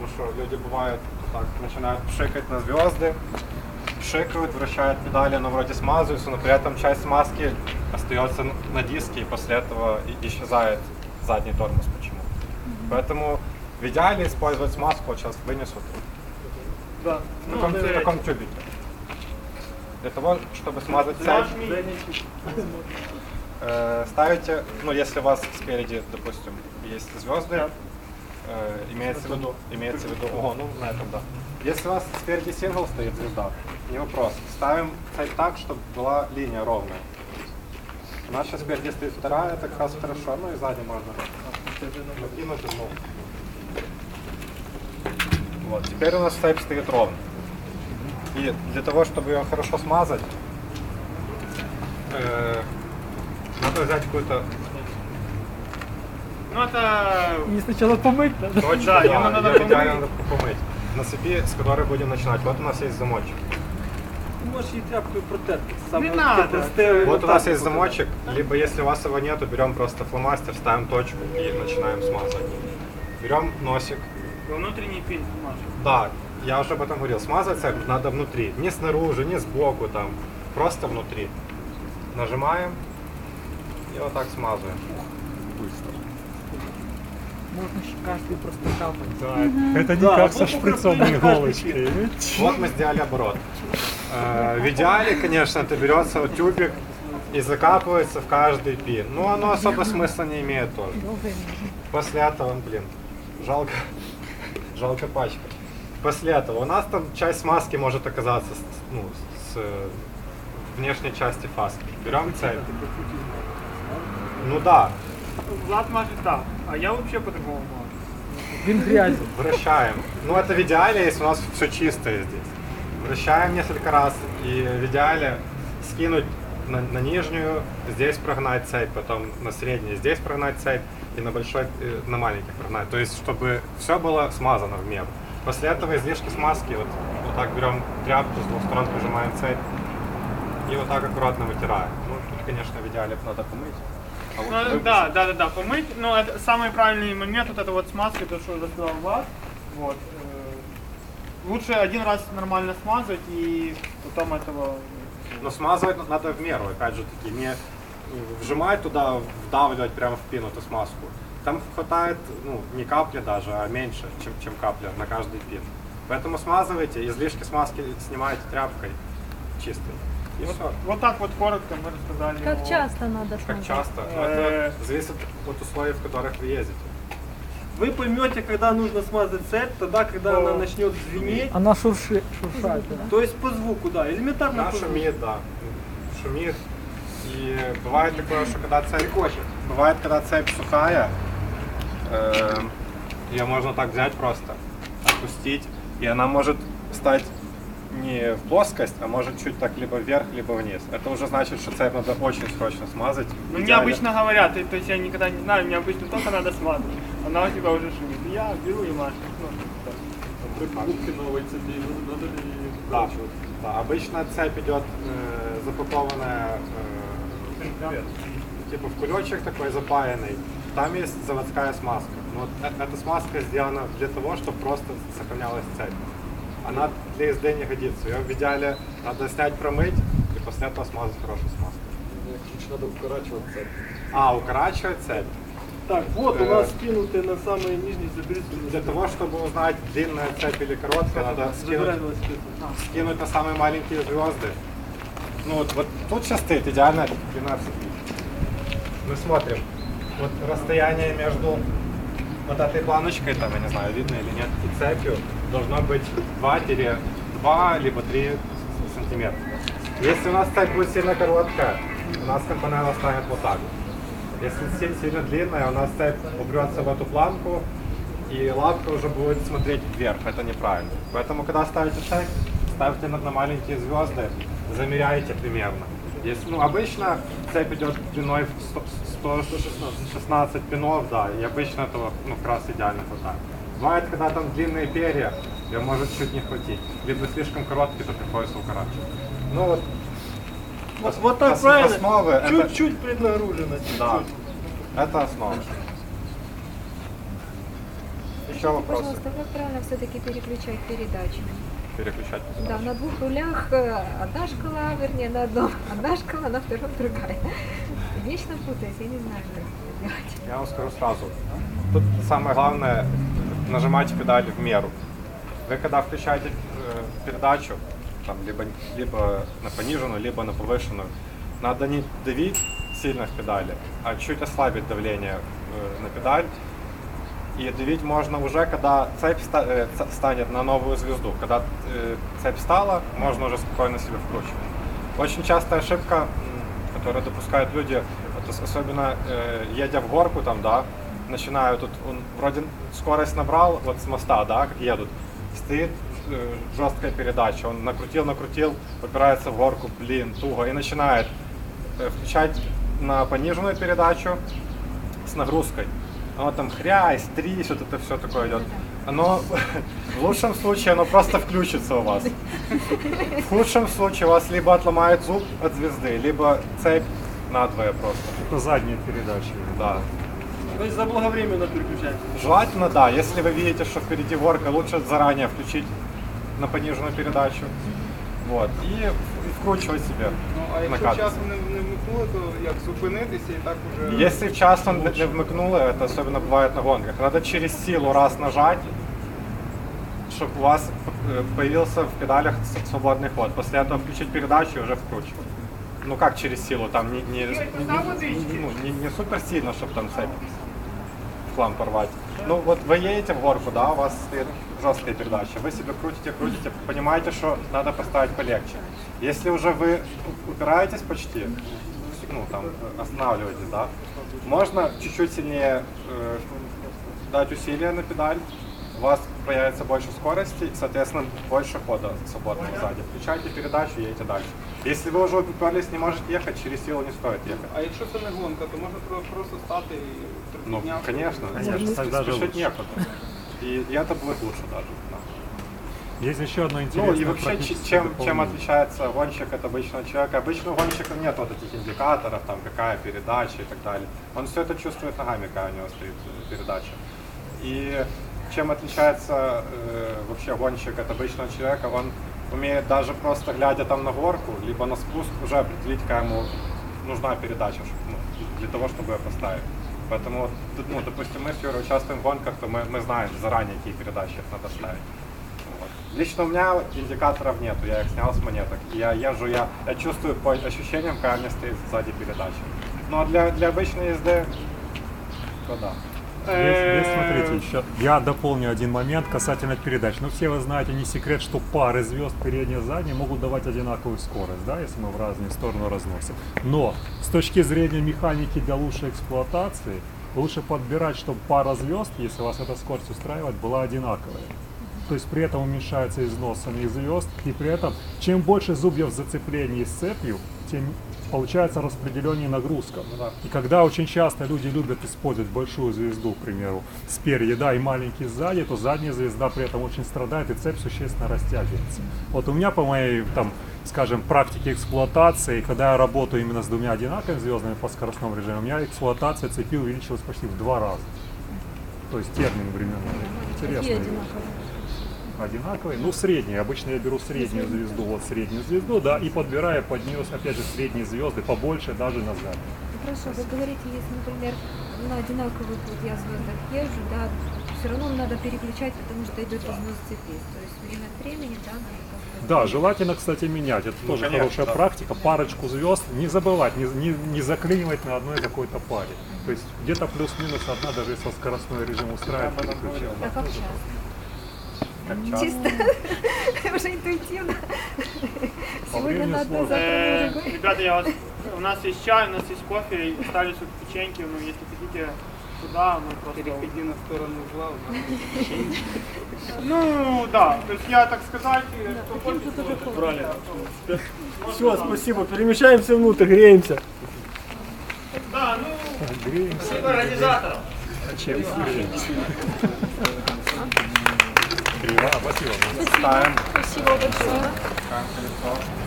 Потому что люди бывают так, начинают пшикать на звезды, пшикают, вращают педали, но вроде смазываются, но при этом часть смазки остается на диске и после этого исчезает задний тормоз почему. Поэтому в идеале использовать смазку, вот сейчас вынесут Да. в таком, в таком тюбике. Для того, чтобы смазать цепь, Зажми. э, ставите, ну если у вас спереди, допустим, есть звезды, э, имеется, в виду, имеется в виду, о, ну на этом да. Если у вас спереди сингл стоит звезда, не вопрос, ставим цепь так, чтобы была линия ровная. У нас сейчас спереди стоит вторая, это как раз хорошо, ну и сзади можно накинуть одну. Вот, теперь у нас цепь стоит ровно. И для того, чтобы ее хорошо смазать, э, надо взять какую-то Ну это... Її спочатку помить треба. точку, Да, её надо её помыть. идеально надо помыть. На цепи, с которой будем начинать. Вот у нас есть замочек. Можеш її тряпкою протерти. Не надо. Вот у нас есть замочек, либо если у вас его нету, берем просто фломастер, ставим точку и начинаем смазывать. Берем носик. Внутренний пин наш. Да, я уже об этом говорил, смазывать цепь надо внутри, не снаружи, не сбоку там, просто внутри. Нажимаем и вот так смазываем. Можна ще кожен просто капати. Да, Это не Да, как со шприцом Крафтмана иголочкой. Вот мы сделали оборот. Э, В идеале, конечно, это берется вот тюбик и закапывается в каждый пин. Но оно особо смысла не имеет тоже. После этого, блин, жалко, жалко пачка. После этого у нас там часть смазки может оказаться с, ну, с э, внешней части фаски. Берем цепь. Ну да, Влад мажет так, а я вообще по-другому мажу. Він грязь. вращаем. Ну это в идеале, если у нас все чистое здесь. Вращаем несколько раз и в идеале скинуть на, на нижнюю, здесь прогнать цепь, потом на среднюю, здесь прогнать цепь и на большой, э, на маленький прогнать. То есть, чтобы все было смазано в меру. После этого излишки смазки, вот, вот так берем тряпку, с двух сторон прижимаем цепь и вот так аккуратно вытираем. Ну, тут, конечно, в идеале надо помыть. А вот Ну, да, да, да, да, помыть. Но это самый правильный момент, вот это вот смазка, то, что рассказал Влад. Вот. э, Лучше один раз нормально смазать и потом этого... Но смазывать на- надо в меру, опять же таки, не вжимать туда, вдавливать прямо в пин эту смазку. Там хватает, ну, не капли даже, а меньше, чем, чем капля на каждый пин. Поэтому смазывайте, излишки смазки снимаете тряпкой чистой. И Вот, вот так вот коротко мы рассказали. Как о- часто надо Как смазать? часто. Но Э. это зависит от условий, в которых вы ездите. Вы поймете, когда нужно смазать цепь, тогда, когда О. она начнет звенеть. Вона шурши, шуршать. да. То есть по звуку, да, элементарно Она шумит, да. Шумит. И бывает такое, что когда цепь... Бывает, когда цепь сухая, э, ее можно так взять просто, отпустить, и она может стать не в плоскость, а может чуть так либо вверх, либо вниз. Это уже значит, что цепь надо очень срочно смазать. Ну, мне обычно говорят, то есть я никогда не знаю, мне обычно только надо смазать. Она у тебя уже шумит. Я беру и машу. Ну, так. Новой цепи надо ли Да, да. Обычно цепь идет э, запакованная э, типа в кулечек такой запаянный. Там есть заводская смазка. Но вот э- эта смазка сделана для того, чтобы просто сохранялась цепь. Она для езды не годится. Ее в идеале надо снять, промыть и после этого смазать хорошей смазкой. Ключ надо укорачивать цепь. А, укорачивать цепь. Так, вот у Э. нас скинуты на самый нижний заберите. Для того, чтобы узнать, длинная цепь или короткая, надо скинуть скинуть на самые маленькие звезды. Ну вот, вот тут сейчас стоит идеально 12 Мы смотрим. Вот расстояние между вот этой планочкой, там, я не знаю, видно или нет, и цепью должно быть 2-2 либо 3 сантиметра. Если у нас цепь будет сильно короткая, у нас компонента станет вот так. Если си- сильно длинная, у нас цепь упрется в эту планку, и лапка уже будет смотреть вверх. Это неправильно. Поэтому, когда ставите цепь, ставьте на, на маленькие звезды, замеряйте примерно. Если, ну, обычно цепь идет длиной в 100, 116, 16 пинов, да, и обычно этого ну, как раз идеально хватает. Бывает, когда там длинные перья, ее может чуть не хватить. Либо слишком короткие, то приходится укорачивать. Ну вот, Вот, вот так ос- правильно. основы это- Чуть-чуть преднагружено. чуть-чуть. да, это основа. еще вопросы? Пожалуйста, как правильно все-таки переключать передачи? Переключать. Да, на двух рулях э, одна шкала, вернее, на одном одна шкала, на втором другая. Вечно путаюсь, я не знаю, как это делать. Я вам скажу сразу. Тут самое главное нажимать педали в меру. Вы когда включаете э, передачу, там, либо, либо на пониженную, либо на повышенную, надо не давить сильно в педали, а чуть ослабить давление э, на педаль. И давить можно уже, когда цепь ста- станет на новую звезду. Когда цепь стала, можно уже спокойно себе вкручивать. Очень частая ошибка, которую допускают люди, вот ос- особенно едя в горку там, да, начинают тут, он вроде скорость набрал, вот с моста, да, как едут, стоит э, жесткая передача, он накрутил, накрутил, упирается в горку, блин, туго, и начинает э, включать на пониженную передачу с нагрузкой. Оно там хрясь, трись, вот это все такое идет. Оно в лучшем случае оно просто включится у вас. В худшем случае у вас либо отломает зуб от звезды, либо цепь надвое просто. Это задняя передача. Да. То есть заблаговременно переключать. Желательно, да, если вы видите, что впереди горка, лучше заранее включить на пониженную передачу. Вот. І, і вкручувати себе. Ну, а якщо накатом. часом не, не вмикнули, то як зупинитися і так уже. Если вчасно не не вмыкнули, это особенно бывает на гонках, надо через силу раз нажать, чтобы у вас э, появился в педалях с- свободный ход. После этого включить передачу и уже вкручивать. Ну как через силу, там не, не, не, не- ну, не- не супер сильно, чтобы там цепь хлам порвать. Ну вот вы едете в горку, да, у вас стоит жесткая передача, вы себе крутите, крутите, понимаете, что надо поставить полегче. Если уже вы упираетесь почти, ну там останавливаетесь, да, можно чуть-чуть сильнее э, дать усилие на педаль, у вас появится больше скорости соответственно, больше хода свободного сзади. Включайте передачу и едете дальше. Если вы уже уперлись, не можете ехать, через силу не стоит ехать. А якщо це не гонка, то можна про- просто стати і Ну, конечно, Конечно, тогда же спешить лучше. некуда. И, и это будет лучше даже. да. Есть еще одно Ну интересное и вообще, чем, чем отличается гонщик от обычного человека? Обычного гонщика нет вот этих индикаторов, там какая передача и так далее. Он все это чувствует ногами, когда у него стоит э, передача. И чем отличается э, вообще гонщик от обычного человека? Он умеет даже просто глядя там на горку, либо на спуск, уже определить, какая ему нужна передача ну, для того, чтобы ее поставить. Поэтому, ну, допустим, мы Юрой участвуем в гонках, то мы, мы знаем заранее, какие передачи надо ставить. Вот. Лично у меня индикаторов нету, я их снял с монеток. Я езжу, я, я чувствую по ощущениям, когда мне стоит сзади передача. Ну а для, для обычной езды, то да. Здесь, здесь, смотрите, еще я дополню один момент касательно передач. Ну, все вы знаете, не секрет, что пары звезд передние и задние могут давать одинаковую скорость, да, если мы в разные стороны разносим. Но с точки зрения механики для лучшей эксплуатации, лучше подбирать, чтобы пара звезд, если вас эта скорость устраивает, была одинаковая. То есть при этом уменьшается износ самих звезд, и при этом чем больше зубьев зацеплений с цепью, тем получается распределение нагрузка. И когда очень часто люди любят использовать большую звезду, к примеру, спереди, да, и маленький сзади, то задняя звезда при этом очень страдает, и цепь существенно растягивается. Вот у меня по моей, там, скажем, практике эксплуатации, когда я работаю именно с двумя одинаковыми звездами по скоростному режиму, у меня эксплуатация цепи увеличилась почти в два раза. То есть термин временной. Интересно. Одинаковые? одинаковые. Ну, средние. Обычно я беру среднюю звезду, вот среднюю звезду, да, и подбираю под нее, опять же, средние звезды, побольше даже на задней. Ну, Хорошо, вы говорите, если, например, на одинаковых вот я звездах езжу, да, все равно надо переключать, потому что идет износ цепи. То есть время от времени, да, надо. Да, желательно, кстати, менять. Это Ну, тоже конечно, хорошая да. практика. Парочку звезд не забывать, не, не, не заклинивать на одной какой-то паре. То есть где-то плюс-минус одна, даже если скоростной режим устраивает, об этом переключать. говорил. А как часто? Как часто. Чисто уже интуитивно. Сегодня надо, завтра Э. Ребята, я вас, у нас есть чай, у нас есть кофе, остались тут печеньки, ну если хотите туда, мы просто... Переходи на сторону зла, Ну, да, то есть я, так сказать, кто хочет, Брали. Все, спасибо. Перемещаемся внутрь, греемся. Да, ну, Греемся. организаторов. Чем Спасибо. Ставим. Спасибо большое.